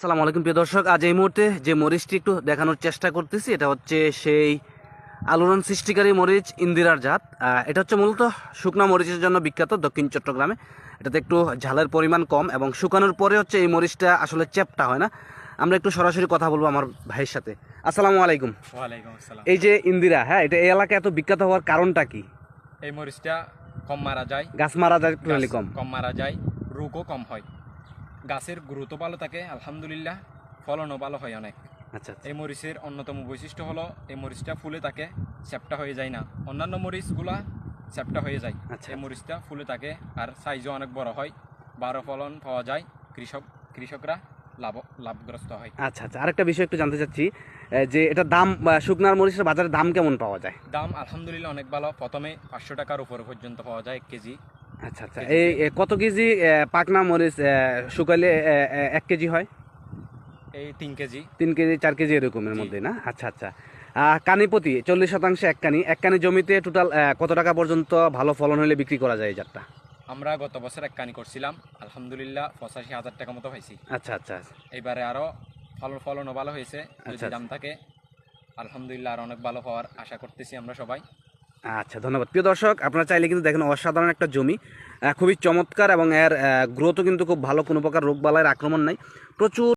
আসসালামু আলাইকুম প্রিয় দর্শক। আজ এই মুহূর্তে যে মরিচটি একটু দেখানোর চেষ্টা করতেছি এটা হচ্ছে সেই আলোড়ন সৃষ্টিকারী মরিচ ইন্দিরার জাত। এটা হচ্ছে মূলত শুকনো মরিচের জন্য বিখ্যাত দক্ষিণ চট্টগ্রামে। এটাতে একটু ঝালের পরিমাণ কম এবং শুকানোর পরে হচ্ছে এই মরিচটা আসলে চ্যাপটা হয় না। আমরা একটু সরাসরি কথা বলব আমার ভাইয়ের সাথে। আসসালামু আলাইকুম। এই যে ইন্দিরা হ্যাঁ এটা এই এলাকায় এত বিখ্যাত হওয়ার কারণটা কি? এই মরিচটা কম মারা যায়। গাছ মারা যায় কম মারা যায় রোগও কম হয়। গাছের গুরুত্ব ভালো থাকে আলহামদুলিল্লাহ ফলনও ভালো হয় অনেক। আচ্ছা আচ্ছা। এই মরিচের অন্যতম বৈশিষ্ট্য হলো এই মরিচটা ফুলে থাকে চ্যাপটা হয়ে যায় না। অন্যান্য মরিচগুলা চ্যাপটা হয়ে যায় আচ্ছা। এই মরিচটা ফুলে থাকে আর সাইজও অনেক বড় হয়। বারো ফলন পাওয়া যায় কৃষক কৃষকরা লাভ লাভগ্রস্ত হয়। আচ্ছা আচ্ছা আরেকটা বিষয় একটু জানতে চাচ্ছি যে এটা দাম বা শুকনার মরিচের বাজারে দাম কেমন পাওয়া যায়? দাম আলহামদুলিল্লাহ অনেক ভালো। প্রথমে পাঁচশো টাকার উপর পর্যন্ত পাওয়া যায় এক কেজি। আচ্ছা আচ্ছা। এই কত কেজি পাকনা মরিচ আহ, এক কেজি হয়? এই তিন কেজি। তিন কেজি চার কেজি এরকমের মধ্যে না? আচ্ছা আচ্ছা। আহ, কানি প্রতি চল্লিশ শতাংশে এক কানি। এক কানি জমিতে টোটাল কত টাকা পর্যন্ত ভালো ফলন হলে বিক্রি করা যায় এই জাতটা? আমরা গত বছর এক কানি করছিলাম। আলহামদুলিল্লাহ পঁচাশি হাজার টাকা মতো পাইছি। আচ্ছা আচ্ছা এবারে আরও ফলন ফলনও ভালো হয়েছে। যদি আচ্ছা। দাম থাকে আলহামদুলিল্লাহ আর অনেক ভালো হওয়ার আশা করতেছি আমরা সবাই। আচ্ছা ধন্যবাদ। প্রিয় দর্শক, আপনারা চাইলে কিন্তু দেখেন অসাধারণ একটা জমি খুবই চমৎকার এবং এর গ্রোথও কিন্তু খুব ভালো, কোনো প্রকার রোগবালাইয়ের আক্রমণ নাই। প্রচুর